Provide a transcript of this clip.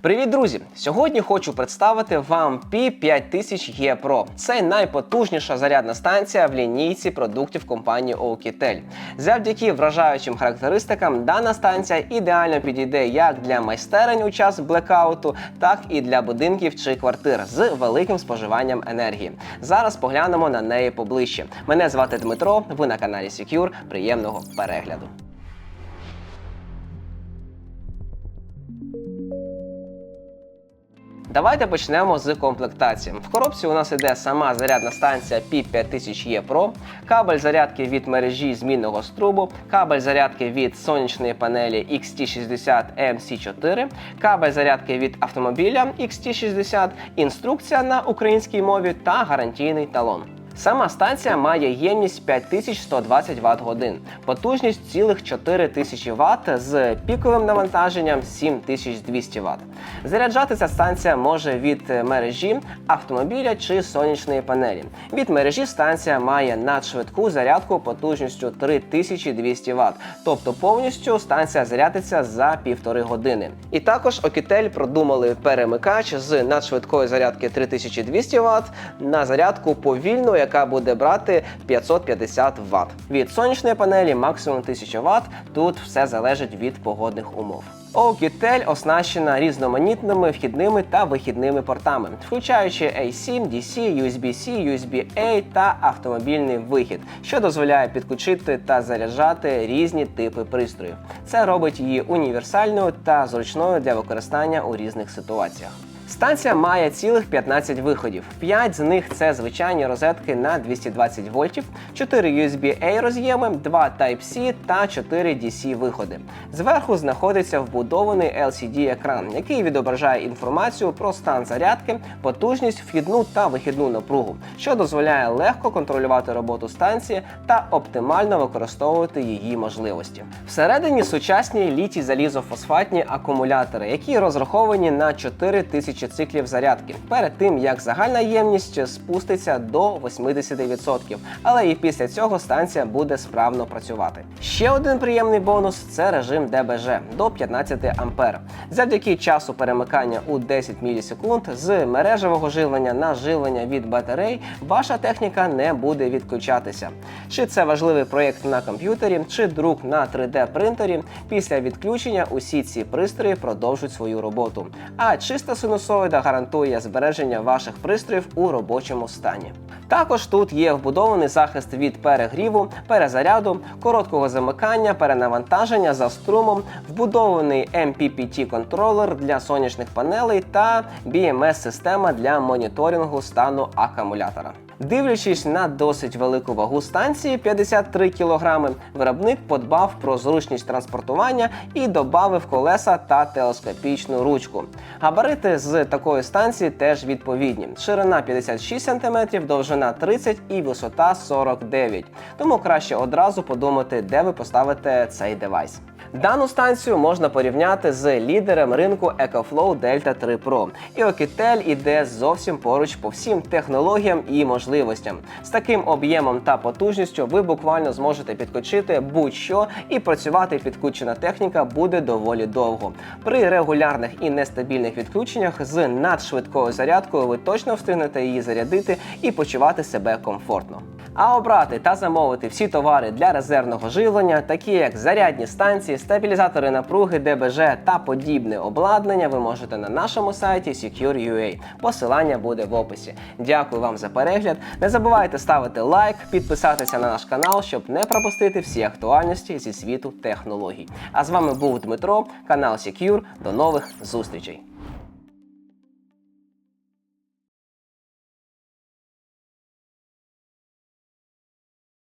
Привіт, друзі! Сьогодні хочу представити вам P5000 E Pro. Це найпотужніша зарядна станція в лінійці продуктів компанії Oukitel. Завдяки вражаючим характеристикам, дана станція ідеально підійде як для майстерень у час блекауту, так і для будинків чи квартир з великим споживанням енергії. Зараз поглянемо на неї поближче. Мене звати Дмитро. Ви на каналі Secure. Приємного перегляду. Давайте почнемо з комплектації. В коробці у нас іде сама зарядна станція P5000E Pro, кабель зарядки від мережі змінного струбу, кабель зарядки від сонячної панелі XT60 MC4, кабель зарядки від автомобіля XT60, інструкція на українській мові та гарантійний талон. Сама станція має ємність 5120 Вт годин, потужність цілих 4000 Вт з піковим навантаженням 7200 Вт. Заряджати ця станція може від мережі автомобіля чи сонячної панелі. Від мережі станція має надшвидку зарядку потужністю 3200 Вт, тобто повністю станція зарядиться за півтори години. І також Oukitel продумали перемикач з надшвидкої зарядки 3200 Вт на зарядку повільну, яка буде брати 550 Вт. Від сонячної панелі максимум 1000 Вт. Тут все залежить від погодних умов. Oukitel оснащена різноманітними вхідними та вихідними портами, включаючи A7, DC, USB-C, USB-A та автомобільний вихід, що дозволяє підключити та заряджати різні типи пристроїв. Це робить її універсальною та зручною для використання у різних ситуаціях. Станція має цілих 15 виходів. 5 з них це звичайні розетки на 220 вольтів, 4 USB-A роз'єми, 2 Type-C та 4 DC виходи. Зверху знаходиться вбудований LCD-екран, який відображає інформацію про стан зарядки, потужність, вхідну та вихідну напругу, що дозволяє легко контролювати роботу станції та оптимально використовувати її можливості. Всередині сучасні літій залізофосфатні акумулятори, які розраховані на 4000 циклів зарядки перед тим як загальна ємність спуститься до 80%, але і після цього станція буде справно працювати. Ще один приємний бонус це режим ДБЖ до 15 А. Завдяки часу перемикання у 10 мілісекунд з мережевого живлення на живлення від батарей ваша техніка не буде відключатися. Чи це важливий проєкт на комп'ютері, чи друк на 3D принтері. Після відключення усі ці пристрої продовжують свою роботу. А чиста синусоїда гарантує збереження ваших пристроїв у робочому стані. Також тут є вбудований захист від перегріву, перезаряду, короткого замикання, перенавантаження за струмом, вбудований MPPT контролер для сонячних панелей та BMS-система для моніторингу стану акумулятора. Дивлячись на досить велику вагу станції 53 кг, виробник подбав про зручність транспортування і додав колеса та телескопічну ручку. Габарити з такої станції теж відповідні: ширина 56 см, довжина 30 і висота 49 Тому краще одразу подумати, де ви поставите цей девайс. Дану станцію можна порівняти з лідером ринку EcoFlow Delta 3 Pro. І Oukitel іде зовсім поруч по всім технологіям і можливостям. З таким об'ємом та потужністю ви буквально зможете підключити будь-що і працювати підключена техніка буде доволі довго. При регулярних і нестабільних відключеннях з надшвидкою зарядкою ви точно встигнете її зарядити і почувати себе комфортно. А обрати та замовити всі товари для резервного живлення, такі як зарядні станції, стабілізатори напруги, ДБЖ та подібне обладнання, ви можете на нашому сайті Secure.ua. Посилання буде в описі. Дякую вам за перегляд. Не забувайте ставити лайк, підписатися на наш канал, щоб не пропустити всі актуальності зі світу технологій. А з вами був Дмитро, канал Secure. До нових зустрічей.